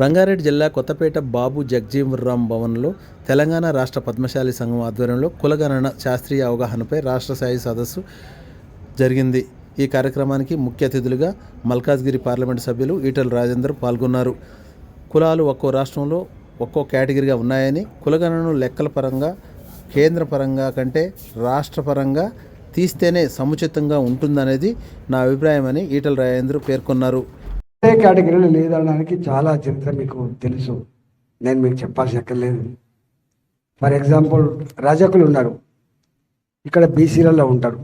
రంగారెడ్డి జిల్లా కొత్తపేట బాబు జగ్జీవన్రామ్ భవన్లో తెలంగాణ రాష్ట్ర పద్మశాలి సంఘం ఆధ్వర్యంలో కులగణన శాస్త్రీయ అవగాహనపై రాష్ట్ర స్థాయి సదస్సు జరిగింది. ఈ కార్యక్రమానికి ముఖ్య అతిథులుగా మల్కాజ్గిరి పార్లమెంటు సభ్యులు ఈటల రాజేందర్ పాల్గొన్నారు. కులాలు ఒక్కో రాష్ట్రంలో ఒక్కో కేటగిరీగా ఉన్నాయని కులగణనను లెక్కల పరంగా కేంద్ర పరంగా కంటే రాష్ట్ర పరంగా తీస్తేనే సముచితంగా ఉంటుందనేది నా అభిప్రాయమని ఈటల రాజేంద్ర పేర్కొన్నారు. ఏ కేటగిరీలో లేదనడానికి చాలా చరిత్ర మీకు తెలుసు. నేను మీకు చెప్పాల్సిన అక్కర్లేదు ఫర్ ఎగ్జాంపుల్ రజకులు ఉన్నారు. ఇక్కడ బీసీలలో ఉంటారు.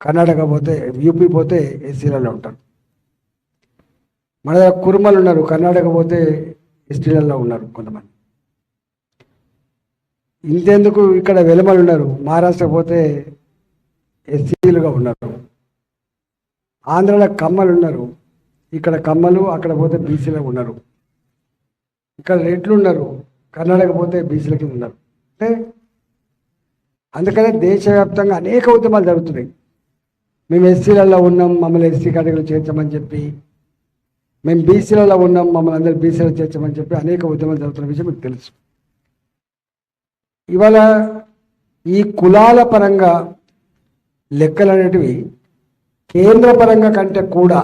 కర్ణాటక పోతే యూపీ పోతే ఎస్సీలలో ఉంటారు. మన దగ్గర కుర్మలు ఉన్నారు. కర్ణాటక పోతే ఎస్టీలలో ఉన్నారు కొంతమంది. ఇంతెందుకు ఇక్కడ వెలమలు ఉన్నారు? మహారాష్ట్ర పోతే ఎస్సీలుగా ఉన్నారు. ఆంధ్రలో కమ్మలు ఉన్నారు. ఇక్కడ కమ్మలు అక్కడ పోతే బీసీలో ఉన్నారు. ఇక్కడ రెడ్లు ఉన్నారు కర్ణాటక పోతే బీసీల కింద ఉన్నారు. అంటే అందుకనే దేశవ్యాప్తంగా అనేక ఉద్యమాలు జరుగుతున్నాయి. మేము ఎస్సీలలో ఉన్నాం మమ్మల్ని ఎస్సీ కేటగిరీలో చేర్చమని చెప్పి మేము బీసీలలో ఉన్నాం మమ్మల్ని అందరూ బీసీలో చేర్చమని చెప్పి అనేక ఉద్యమాలు జరుగుతున్న విషయం మీకు తెలుసు. ఇవాళ ఈ కులాల పరంగా లెక్కలు అనేటివి కేంద్ర పరంగా కంటే కూడా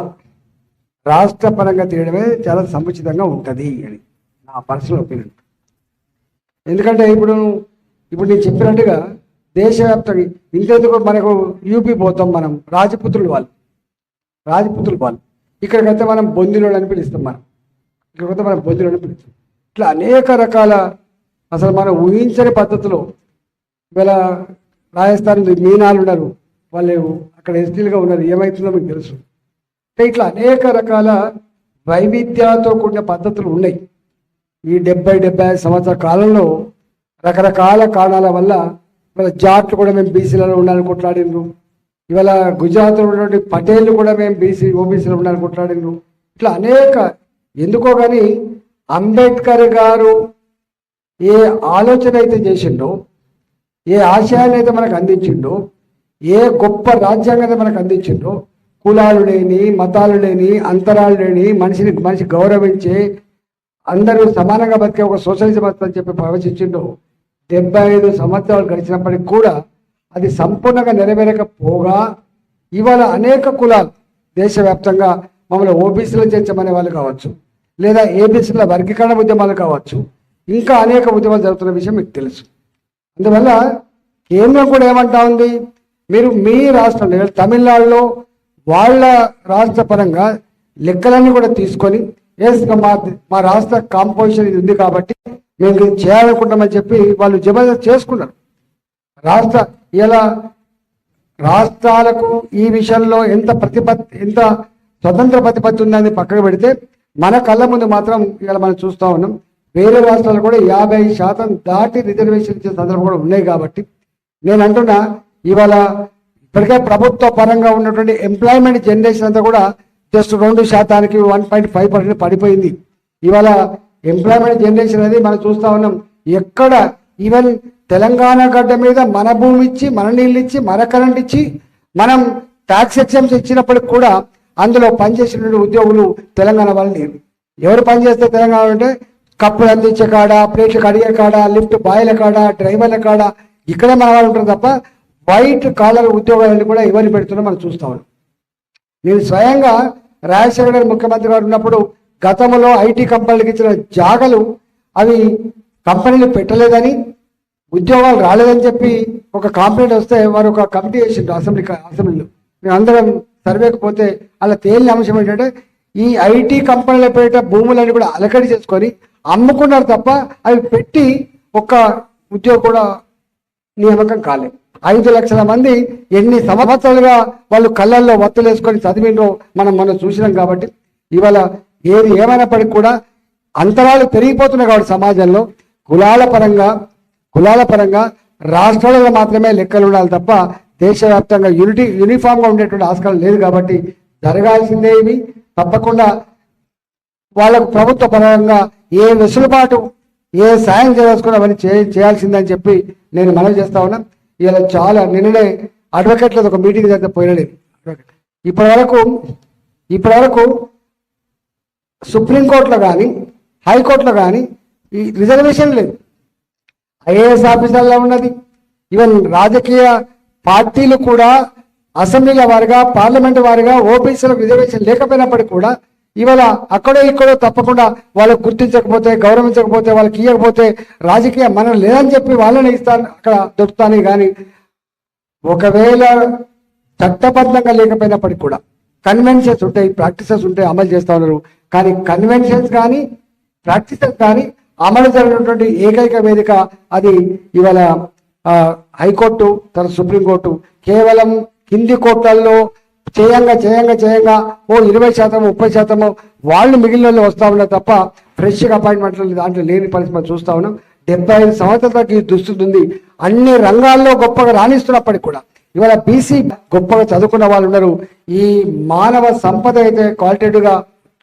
రాష్ట్ర పరంగా తీయడమే చాలా సముచితంగా ఉంటుంది అని నా పర్సనల్ ఒపీనియన్. ఎందుకంటే ఇప్పుడు ఇప్పుడు నేను చెప్పినట్టుగా దేశవ్యాప్తంగా ఇంతెందుకు మనకు యూపీ పోతాం మనం రాజపుత్రులు వాళ్ళు. రాజపుత్రులు వాళ్ళు. ఇక్కడికైతే మనం బొందిలోడు అని పిలుస్తాం మనం. ఇక్కడికైతే మనం బొందిలోడు అని పిలుస్తాం. ఇట్లా అనేక రకాల అసలు మనం ఊహించని పద్ధతిలో ఇవాళ రాజస్థాన్ మీనాలు ఉన్నారు. వాళ్ళు అక్కడ ఎస్టీలుగా ఉన్నారు. ఏమవుతుందో మీకు తెలుసు. ఇట్లా అనేక రకాల వైవిధ్యాలతో కూడిన పద్ధతులు ఉన్నాయి. ఈ డెబ్బై డెబ్బై ఐదు సంవత్సరాల కాలంలో రకరకాల కారణాల వల్ల ఇవాళ జాట్లు కూడా మేము బీసీలలో ఉండాలని కొట్లాడినరు ఇవాళ గుజరాత్లో ఉన్నటువంటి పటేళ్ళు కూడా మేము బీసీ ఓబీసీలో ఉండాలని కొట్లాడినరు ఇట్లా అనేక ఎందుకో కానీ అంబేద్కర్ గారు ఏ ఆలోచన అయితే చేసిండో ఏ ఆశయాన్ని అయితే మనకు అందించిండో ఏ గొప్ప రాజ్యాంగాన్ని మనకు అందించిండో కులాలు లేని మతాలు లేని అంతరాలు లేని మనిషిని మనిషి గౌరవించే అందరూ సమానంగా బతికే ఒక సోషలిజం వస్తుందని చెప్పి ప్రవచించిండో. డెబ్బై ఐదు సంవత్సరాలు గడిచినప్పటికి కూడా అది సంపూర్ణంగా నెరవేరకపోగా ఇవాళ అనేక కులాలు దేశవ్యాప్తంగా మమ్మల్ని ఓబీసీలో చేర్చమనే వాళ్ళు కావచ్చు లేదా ఏబీసీల వర్గీకరణ ఉద్యమాలు కావచ్చు ఇంకా అనేక ఉద్యమాలు జరుగుతున్న విషయం మీకు తెలుసు. అందువల్ల కేంద్రం కూడా ఏమంటా ఉంది? మీరు మీ రాష్ట్రంలో తమిళనాడులో వాళ్ళ రాష్ట్ర పరంగా లెక్కలన్నీ కూడా తీసుకొని ఎస్ మా మా రాష్ట్ర కాంపోజిషన్ ఇది ఉంది కాబట్టి మేము ఇది చేయాలనుకుంటామని చెప్పి వాళ్ళు జబర్దస్త్ చేసుకున్నారు. రాష్ట్ర ఇలా రాష్ట్రాలకు ఈ విషయంలో ఎంత ప్రతిపత్తి ఎంత స్వతంత్ర ప్రతిపత్తి ఉందని పక్కకు పెడితే మన కళ్ళ ముందు మాత్రం ఇలా మనం చూస్తూ ఉన్నాం. వేరే రాష్ట్రాలు కూడా యాభై శాతం దాటి రిజర్వేషన్ ఇచ్చే సందర్భం కూడా ఉన్నాయి కాబట్టి నేను అంటున్నా ఇవాళ ఇప్పటికే ప్రభుత్వ పరంగా ఉన్నటువంటి ఎంప్లాయ్మెంట్ జనరేషన్ అంతా కూడా జస్ట్ రెండు శాతానికి వన్ పాయింట్ ఫైవ్ పర్సెంట్ పడిపోయింది. ఇవాళ ఎంప్లాయ్మెంట్ జనరేషన్ అనేది మనం చూస్తూ ఉన్నాం. ఎక్కడ ఈవెన్ తెలంగాణ గడ్డ మీద మన భూమి ఇచ్చి మన నీళ్ళు ఇచ్చి మన కరెంట్ ఇచ్చి మనం ట్యాక్స్ ఎగ్జామ్స్ ఇచ్చినప్పటికి కూడా అందులో పనిచేసినటువంటి ఉద్యోగులు తెలంగాణ వాళ్ళు లేరు. ఎవరు పనిచేస్తే తెలంగాణ అంటే కప్పులు అందించే కాడ ప్లేట్లు కడిగే కాడ లిఫ్ట్ బాయిల కాడ డ్రైవర్ల కాడ ఇక్కడే మన వాళ్ళు ఉంటారు తప్ప వైట్ కాలర్ ఉద్యోగాలను కూడా ఎవరిని పెడుతున్నా మనం చూస్తా ఉన్నాం. నేను స్వయంగా రాజశేఖర గారు ముఖ్యమంత్రి గారు ఉన్నప్పుడు గతంలో ఐటీ కంపెనీలకు ఇచ్చిన జాగలు అవి కంపెనీలు పెట్టలేదని ఉద్యోగాలు రాలేదని చెప్పి ఒక కంప్లైంట్ వస్తే వారు ఒక కమిటీ చేసిండ్రు అసెంబ్లీ అసెంబ్లీలో. మేము అందరం సర్వేకి పోతే అలా తేలిన అంశం ఏంటంటే ఈ ఐటీ కంపెనీల పేట భూములన్నీ కూడా అలకడి చేసుకొని అమ్ముకున్నారు తప్ప అవి పెట్టి ఒక్క ఉద్యోగం కూడా నియామకం కాలేదు ఐదు లక్షల మంది ఎన్ని సంవత్సరాలుగా వాళ్ళు కళ్ళల్లో ఒత్తులేసుకొని చదివిండ్రో మనం మనం చూసినాం కాబట్టి ఇవాళ ఏది ఏమైనప్పటికీ కూడా అంతరాలు పెరిగిపోతున్నాయి కాబట్టి సమాజంలో. కులాల పరంగా కులాల పరంగా రాష్ట్రాలలో మాత్రమే లెక్కలు ఉండాలి తప్ప దేశవ్యాప్తంగా యూనిటీ యూనిఫామ్గా ఉండేటువంటి ఆస్కారం లేదు కాబట్టి జరగాల్సిందే ఇవి. తప్పకుండా వాళ్ళకు ప్రభుత్వ పరంగా ఏ వెసులుబాటు ఏ సాయం చేయదలుచుకున్నా అవన్నీ చేయాల్సిందని చెప్పి నేను మనవి చేస్తా ఉన్నా. ఇలా చాలా నిన్ననే అడ్వకేట్లది ఒక మీటింగ్ జరిగితే పోయినది ఇప్పటి వరకు ఇప్పటి వరకు సుప్రీంకోర్టులో కానీ హైకోర్టులో కానీ ఈ రిజర్వేషన్ లేదు. ఐఏఎస్ ఆఫీసర్లో ఉన్నది. ఈవెన్ రాజకీయ పార్టీలు కూడా అసెంబ్లీల వారిగా పార్లమెంట్ వారిగా ఓబీసీలకు రిజర్వేషన్ లేకపోయినప్పటికీ కూడా ఇవాళ అక్కడో ఇక్కడో తప్పకుండా వాళ్ళకు గుర్తించకపోతే గౌరవించకపోతే వాళ్ళకి ఇవ్వకపోతే రాజకీయ మనం లేదని చెప్పి వాళ్ళని ఇస్తాను అక్కడ దొరుకుతాను కానీ ఒకవేళ చట్టబద్ధంగా లేకపోయినప్పటికీ కూడా కన్వెన్షన్స్ ఉంటాయి ప్రాక్టీసెస్ ఉంటాయి అమలు చేస్తూ ఉన్నారు. కానీ కన్వెన్షన్స్ కానీ ప్రాక్టీసెస్ కానీ అమలు జరిగినటువంటి ఏకైక వేదిక అది ఇవాళ హైకోర్టు తర్వాత సుప్రీంకోర్టు. కేవలం కింది కోర్టులలో చేయంగా చేయంగా చేయంగా. ఓ ఇరవై శాతం ముప్పై శాతము వాళ్ళు మిగిలిన వాళ్ళు వస్తా ఉన్నారు తప్ప ఫ్రెష్గా అపాయింట్మెంట్లు దాంట్లో లేని పరిస్థితి మనం చూస్తా ఉన్నాం. డెబ్బై ఐదు సంవత్సరాలకి ఈ దుస్థితి ఉంది. అన్ని రంగాల్లో గొప్పగా రాణిస్తున్నప్పటికీ కూడా ఇవాళ బీసీ గొప్పగా చదువుకున్న వాళ్ళు ఉన్నారు. ఈ మానవ సంపద అయితే క్వాలిటేటివ్గా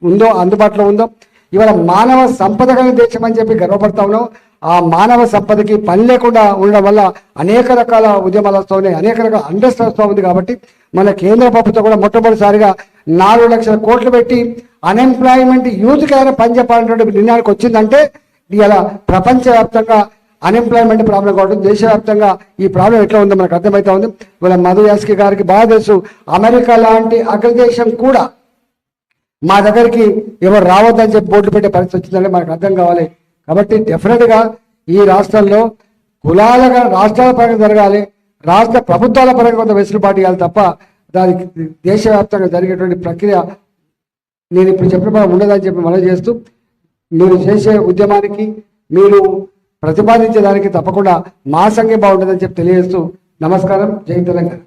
ఉందో అందుబాటులో ఉందో ఇవాళ మానవ సంపద కలిగిన దేశం అని చెప్పి గర్వపడతా ఉన్నాం. ఆ మానవ సంపదకి పని లేకుండా ఉండడం వల్ల అనేక రకాల ఉద్యమాలు వస్తూ ఉన్నాయి. అనేక రకాల అండర్స్ వస్తూ ఉంది కాబట్టి మన కేంద్ర ప్రభుత్వం కూడా మొట్టమొదటిసారిగా నాలుగు లక్షల కోట్లు పెట్టి అన్ఎంప్లాయ్మెంట్ యూత్కి ఏదైనా పనిచేపాలనేటువంటి నిర్ణయానికి వచ్చిందంటే ఇలా ప్రపంచవ్యాప్తంగా అన్ఎంప్లాయ్మెంట్ ప్రాబ్లం కావడం దేశవ్యాప్తంగా ఈ ప్రాబ్లం ఎట్లా ఉందో మనకు అర్థమవుతా ఉంది. ఇవాళ మధు యాస్కి గారికి బాగా తెలుసు అమెరికా లాంటి అగ్రదేశం కూడా మా దగ్గరికి ఎవరు రావద్దని చెప్పి బోర్డు పెట్టే పరిస్థితి వచ్చిందంటే మనకు అర్థం కావాలి. కాబట్టి డెఫినెట్గా ఈ రాష్ట్రంలో కులాలుగా రాష్ట్రాల పరంగా జరగాలి. రాష్ట్ర ప్రభుత్వాల పరంగా కొంత వెసులుబాటు ఇవ్వాలి తప్ప దానికి దేశవ్యాప్తంగా జరిగేటువంటి ప్రక్రియ నేను ఇప్పుడు చెప్పిన పని ఉండదని చెప్పి మనం చేస్తూ మీరు చేసే ఉద్యమానికి మీరు ప్రతిపాదించే దానికి తప్పకుండా మా సంఖ్య బాగుంటుందని చెప్పి తెలియజేస్తూ నమస్కారం. జై తెలంగాణ.